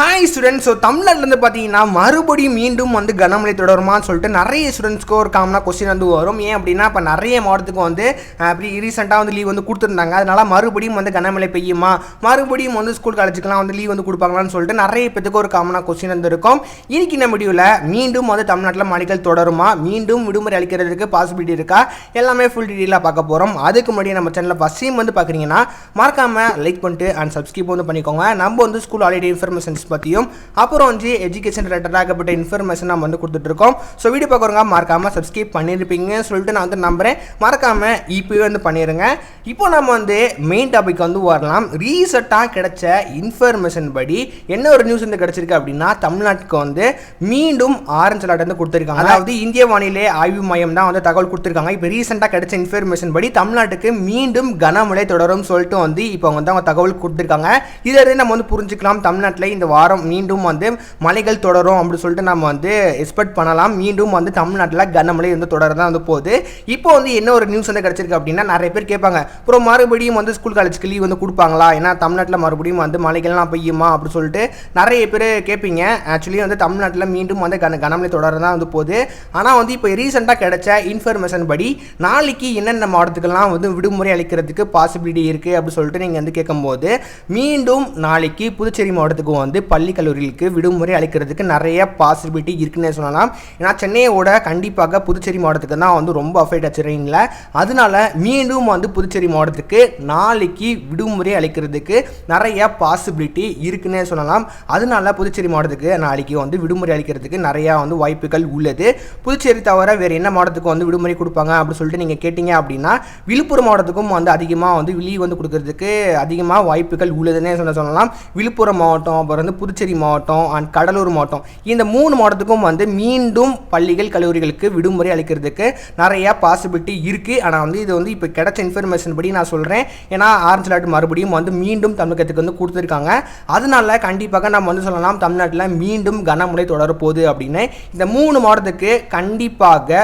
Hi students so தமிழ்நாட்டிலேருந்து பார்த்தீங்கன்னா மறுபடியும் மீண்டும் வந்து கனமழை தொடருமான்னு சொல்லிட்டு நிறைய ஸ்டூடெண்ட்ஸ்க்கு ஒரு காமனாக கொஸ்டின் வந்து வரும். ஏன் அப்படின்னா இப்போ நிறைய மாவட்டத்துக்கு வந்து அப்படி ரீசெண்டாக வந்து லீவ் வந்து கொடுத்துருந்தாங்க. அதனால மறுபடியும் வந்து கனமழை பெய்யுமா? மறுபடியும் வந்து ஸ்கூல் காலேஜுக்குலாம் வந்து லீவ் வந்து கொடுப்பாங்களான்னு சொல்லிட்டு நிறைய பேத்துக்கு ஒரு காமனாக கொஸ்டின் வந்து இருக்கும். இன்னைக்கு நம்ம வீடியோவில் மீண்டும் வந்து தமிழ்நாட்டில் மழைகள் தொடருமா? மீண்டும் விடுமுறை அளிக்கிறதுக்கு பாசிபிலிட்டி இருக்கா? எல்லாமே ஃபுல் டீட்டெயிலாக பார்க்க போகிறோம் அதுக்கு முன்னாடி நம்ம சேனலில் ஃபஸ்ட் டைம் வந்து பார்க்குறீங்கன்னா மறக்காமல் லைக் பண்ணிட்டு அண்ட் சப்ஸ்கிரைப் வந்து பண்ணிக்கோங்க. நம்ம வந்து ஸ்கூல் ஆல்ரெடி இன்ஃபர்மேஷன்ஸ் பற்றியும் அப்புறம் வந்து எஜுகேஷன் ரிலேட்டடாகப்பட்ட இன்ஃபர்மேஷன் நம்ம வந்து கொடுத்துட்ருக்கோம். ஸோ வீடியோ பார்க்குறவங்க மறக்காமல் சப்ஸ்கிரைப் பண்ணியிருப்பீங்கன்னு சொல்லிட்டு நான் வந்து நம்புகிறேன் மறக்காமல் இப்போவே வந்து பண்ணிடுங்க இப்போ நம்ம வந்து மெயின் டாபிக் வந்து வரலாம். ரீசெண்டாக கிடைச்ச இன்ஃபர்மேஷன் படி என்ன ஒரு நியூஸ் வந்து கிடைச்சிருக்கு அப்படின்னா தமிழ்நாட்டுக்கு வந்து மீண்டும் ஆரஞ்சு அலர்ட் வந்து கொடுத்துருக்காங்க. அதாவது இந்திய வானிலை ஆய்வு மையம் தான் வந்து தகவல் கொடுத்துருக்காங்க. இப்போ ரீசெண்டாக கிடைச்ச இன்ஃபர்மேஷன் படி தமிழ்நாட்டுக்கு மீண்டும் கனமழை தொடரும் சொல்லிட்டு வந்து இப்போ வந்து அவங்க தகவல் கொடுத்துருக்காங்க. இதிலிருந்து நம்ம வந்து புரிஞ்சுக்கலாம் தமிழ்நாட்டில் இந்த வாரம் மீண்டும் வந்து மழைகள் தொடரும் அப்படின்னு சொல்லிட்டு நம்ம வந்து எக்ஸ்பெக்ட் பண்ணலாம். மீண்டும் வந்து தமிழ்நாட்டில் கனமழை வந்து தொடர தான் வந்து போகுது. இப்போ வந்து என்ன ஒரு நியூஸ் வந்து கிடச்சிருக்கு அப்படின்னா நிறைய பேர் கேட்பாங்க அப்புறம் மறுபடியும் வந்து ஸ்கூல் காலேஜ்க்கு லீவ் வந்து கொடுப்பாங்களா? ஏன்னா தமிழ்நாட்டில் மறுபடியும் வந்து மழைகள்லாம் பெய்யுமா? அப்படின்னு சொல்லிட்டு நிறைய பேர் கேட்பீங்க. ஆக்சுவலி வந்து தமிழ்நாட்டில் மீண்டும் வந்து கன கனமழை தொடர தான் வந்து போகுது. ஆனால் வந்து இப்போ ரீசெண்டாக கிடைச்ச இன்ஃபர்மேஷன் படி நாளைக்கு என்னென்ன மாவட்டத்துக்கெல்லாம் வந்து விடுமுறை அளிக்கிறதுக்கு பாசிபிலிட்டி இருக்குது அப்படின்னு சொல்லிட்டு நீங்கள் வந்து கேட்கும்போது மீண்டும் நாளைக்கு புதுச்சேரி மாவட்டத்துக்கு வந்து பள்ளி கல்லூரிகளுக்கு விடுமுறை அளிக்கிறதுக்கு நிறைய பாசிபிலிட்டி இருக்குன்னே சொல்லலாம். ஏன்னா சென்னையோட கண்டிப்பாக புதுச்சேரி மாவட்டத்துக்கு தான் வந்து ரொம்ப அஃபெக்ட் ஆச்சுறீங்கள. அதனால மீண்டும் வந்து புதுச்சேரி மாவட்டத்துக்கு நாளைக்கு விடுமுறை அளிக்கிறதுக்கு நிறைய பாசிபிலிட்டி இருக்குன்னே சொல்லலாம். அதனால புதுச்சேரி மாவட்டத்துக்கு நாளைக்கு வந்து விடுமுறை அளிக்கிறதுக்கு நிறையா வந்து வாய்ப்புகள் உள்ளது. புதுச்சேரி தவிர வேறு என்ன மாவட்டத்துக்கு வந்து விடுமுறை கொடுப்பாங்க அப்படின்னு சொல்லிட்டு நீங்கள் கேட்டிங்க அப்படின்னா விழுப்புரம் மாவட்டத்துக்கும் வந்து அதிகமாக வந்து லீவ் வந்து கொடுக்கறதுக்கு அதிகமாக வாய்ப்புகள் உள்ளதுன்னே சொல்ல சொல்லலாம். விழுப்புரம் மாவட்டம் அப்புறம் வந்து புதுச்சேரி மாவட்டம் அண்ட் கடலூர் மாவட்டம். இந்த மூணு மாவட்டத்துக்கும் வந்து மீண்டும் பள்ளிகள் கல்லூரிகளுக்கு விடுமுறை அளிக்கிறதுக்கு நிறைய பாசிபிலிட்டி இருக்குது ஆனால் வந்து இது வந்து இப்போ கிடைச்ச இன்ஃபர்மேஷன் படி நான் சொல்கிறேன் ஏன்னா ஆரஞ்சு அலர்ட் மறுபடியும் வந்து மீண்டும் தமிழகத்துக்கு வந்து கொடுத்துருக்காங்க. அதனால கண்டிப்பாக நம்ம வந்து சொல்லலாம் தமிழ்நாட்டில் மீண்டும் கனமழை தொடரப்போகுது அப்படின்னு. இந்த மூணு மாவட்டத்துக்கு கண்டிப்பாக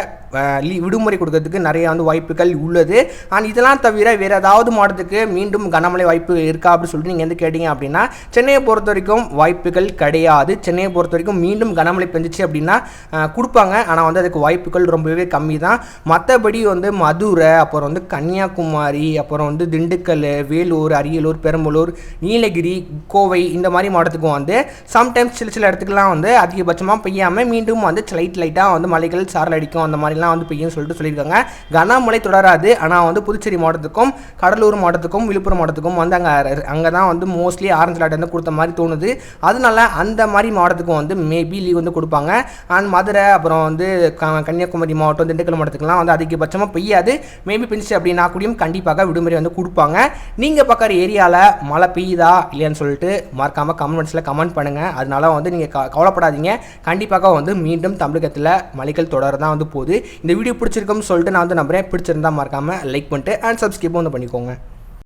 விடுமுறை கொடுக்கறதுக்கு நிறைய வந்து வாய்ப்புகள் உள்ளது. அண்ட் இதெல்லாம் தவிர வேறு ஏதாவது மாவட்டத்துக்கு மீண்டும் கனமழை வாய்ப்பு இருக்கா அப்படின்னு சொல்லிட்டு நீங்கள் வந்து கேட்டிங்க அப்படின்னா சென்னையை பொறுத்த வரைக்கும் வாய்ப்புகள் கிடையாது. சென்னையை பொறுத்த வரைக்கும் மீண்டும் கனமழை பெஞ்சிச்சு அப்படின்னா கொடுப்பாங்க. ஆனால் வந்து அதுக்கு வாய்ப்புகள் ரொம்பவே கம்மி தான் மற்றபடி வந்து மதுரை அப்புறம் வந்து கன்னியாகுமரி அப்புறம் வந்து திண்டுக்கல் வேலூர் அரியலூர் பெரம்பலூர் நீலகிரி கோவை இந்த மாதிரி மாவட்டத்துக்கும் வந்து சம்டைம்ஸ் சில சில இடத்துக்குலாம் வந்து அதிகபட்சமாக பெய்யாமல் மீண்டும் வந்து லைட் லைட்டாக வந்து மலைகள் சாரல் அடிக்கும் அந்த மாதிரி மாதிரிலாம் வந்து பெய்யும் சொல்லிட்டு சொல்லியிருக்காங்க. கனமழை தொடராது. ஆனால் வந்து புதுச்சேரி மாவட்டத்துக்கும் கடலூர் மாவட்டத்துக்கும் விழுப்புரம் மாவட்டத்துக்கும் வந்து அங்கே அங்கே தான் வந்து மோஸ்ட்லி ஆரஞ்சு லைட் வந்து கொடுத்த மாதிரி தோணுது. அதனால அந்த மாதிரி மாவட்டத்துக்கும் வந்து மேபி லீவ் வந்து கொடுப்பாங்க. அண்ட் மதுரை அப்புறம் வந்து க- கன்னியாகுமரி மாவட்டம் திண்டுக்கல் மாவட்டத்துக்குலாம் வந்து அதிகபட்சமாக பெய்யாது. மேபி பெஞ்சிச்சு அப்படின்னா கூடயும் கண்டிப்பாக விடுமுறை வந்து கொடுப்பாங்க. நீங்கள் பார்க்குற ஏரியாவில் மழை பெய்யுதா இல்லையான்னு சொல்லிட்டு மறக்காமல் கமெண்ட்ஸில் கமெண்ட் பண்ணுங்கள் அதனால வந்து நீங்கள் க கவலைப்படாதீங்க. கண்டிப்பாக வந்து மீண்டும் தமிழகத்தில் மலைகள் தொடர் தான் வந்து போகுது. இந்த வீடியோ பிடிச்சிருக்கும்னு சொல்லிட்டு நான் வந்து நம்புறேன். பிடிச்சிருந்தா மறக்காமல் லைக் பண்ணிட்டு அண்ட் சப்ஸ்கிரைப் வந்து பண்ணிக்கோங்க.